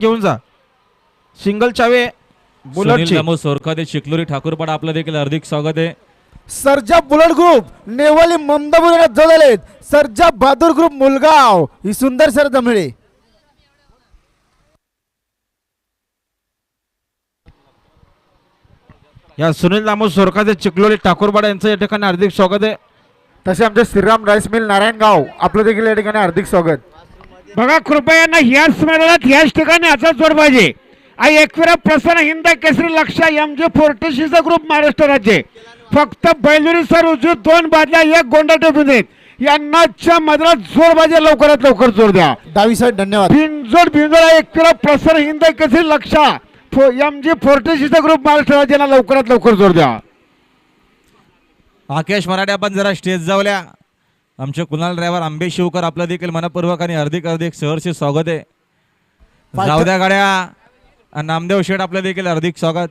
घेऊन जा. सिंगल चावे दामो सोरखाते चिखलोरी ठाकूरपाडा आपलं देखील हार्दिक स्वागत आहे. सर्जा बुलेट ग्रुप नेवाली ममदापूर जोडलेत सर्जा बहादूर ग्रुप मुलगाव. ही सुंदर सर जमळे या सुनील दामोद सोरखाचे चिखलोली ठाकूरपाडा यांचं या ठिकाणी हार्दिक स्वागत आहे. तसे आमचे श्रीराम राईस मिल नारायणगाव. आपलं देखील या ठिकाणी हार्दिक स्वागत. बघा कृपया ना ह्याच मैदानात ह्याच ठिकाणी आता जोड पाहिजे. आणि एकविरा प्रसन्न हिंद केसरी लक्षा एम जे फोर्टेशीचा ग्रुप महाराष्ट्र राज्य. फक्त बैलुरी सर उजू दोन बादल्या एक गोंडा टेपून देत यांनाच्या मैदानात जोड पाहिजे लवकरात लवकर जोड द्या. डावी साईड धन्यवाद. भिंजोड भिंजोड एकविरा प्रसन्न हिंद केसरी लक्षा. एम जे फोर्टेशीचा ग्रुप महाराष्ट्र राज्यांना लवकरात लवकर जोड द्या. आकेश मराठे आपण जरा स्टेज जावल्या आमचे कुणाल ड्रायव्हर आंबे शिवकर आपलं देखील मनपूर्वक आणि हार्दिक हार्दिक सहर्षी स्वागत आहे. जाऊ द्या गाड्या. नामदेव शेठ आपलं देखील हार्दिक स्वागत.